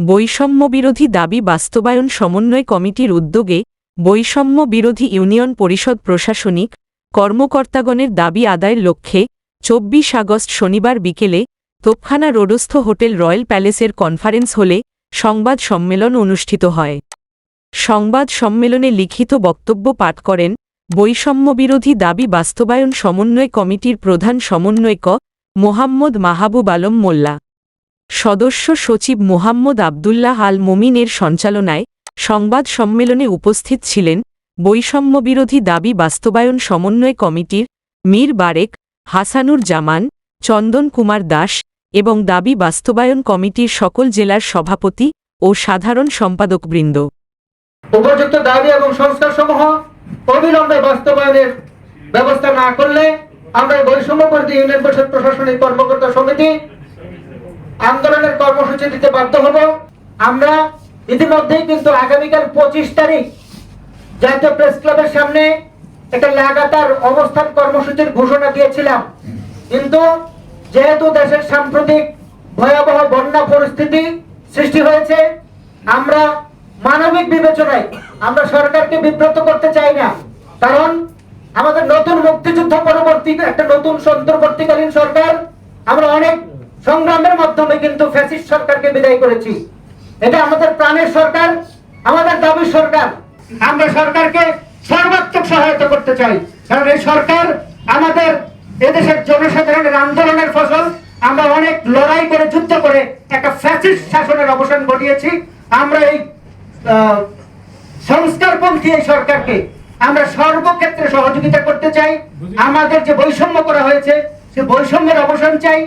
বৈষম্য বিরোধী দাবি বাস্তবায়ন সমন্বয় কমিটির উদ্যোগে বৈষম্য বিরোধী ইউনিয়ন পরিষদ প্রশাসনিক কর্মকর্তাগণের দাবি আদায়ের লক্ষ্যে চব্বিশ আগস্ট শনিবার বিকেলে তোপখানা রোডস্থ হোটেল রয়্যাল প্যালেসের কনফারেন্স হলে সংবাদ সম্মেলন অনুষ্ঠিত হয়। সংবাদ সম্মেলনে লিখিত বক্তব্য পাঠ করেন বৈষম্য বিরোধী দাবি বাস্তবায়ন সমন্বয় কমিটির প্রধান সমন্বয়ক মোহাম্মদ মাহাবুব আলম মোল্লা। সদস্য সচিব মোহাম্মদ আবদুল্লাহ আল মোমিনের সঞ্চালনায় সংবাদ সম্মেলনে উপস্থিত ছিলেন বৈষম্যবিরোধী দাবি বাস্তবায়ন সমন্বয় কমিটির মীর বারেক, হাসানুর জামান, চন্দন কুমার দাস এবং দাবি বাস্তবায়ন কমিটির সকল জেলার সভাপতি ও সাধারণ সম্পাদকবৃন্দ। উপযুক্ত দাবি এবং সংস্কার সমূহ অবিলম্বে বাস্তবায়নের ব্যবস্থা না করলে আমরা বৈষম্য ইউনিয়ন পরিষদ প্রশাসনিক কর্মকর্তা সমিতি আন্দোলনের কর্মসূচি দিতে বাধ্য হব। আমরা ইতিমধ্যেই কিন্তু আগামীকাল পঁচিশ তারিখ জাতীয় প্রেস ক্লাবের সামনে একটা লাগাতার অবস্থান কর্মসূচির ঘোষণা দিয়েছিলাম। কিন্তু যেহেতু দেশের সাম্প্রতিক ভয়াবহ বন্যা পরিস্থিতি সৃষ্টি হয়েছে, আমরা মানবিক বিবেচনায় আমরা সরকারকে বিব্রত করতে চাই না। কারণ আমাদের নতুন মুক্তিযুদ্ধ পরবর্তী একটা নতুন অন্তর্বর্তীকালীন সরকার, আমরা অনেক সংগ্রামের মাধ্যমে কিন্তু ফ্যাসিস্ট সরকারকে বিদায় করেছি। এটা আমাদের প্রাণের সরকার, আমাদের দাবি সরকার। আমরা সরকারকে সর্বাত্মক সহায়তা করতে চাই। কারণ এই সরকার আমাদের এদেশের জনসাধারণের আন্দোলনের ফসল। আমরা অনেক লড়াই করে, যুদ্ধ করে একটা ফ্যাসিস্ট শাসনের অবসান ঘটিয়েছি। আমরা এই সংস্কারপন্থী এই সরকারকে আমরা সর্বক্ষেত্রে সহযোগিতা করতে চাই। আমাদের যে বৈষম্য করা হয়েছে, সে বৈষম্যের অবসান চাই।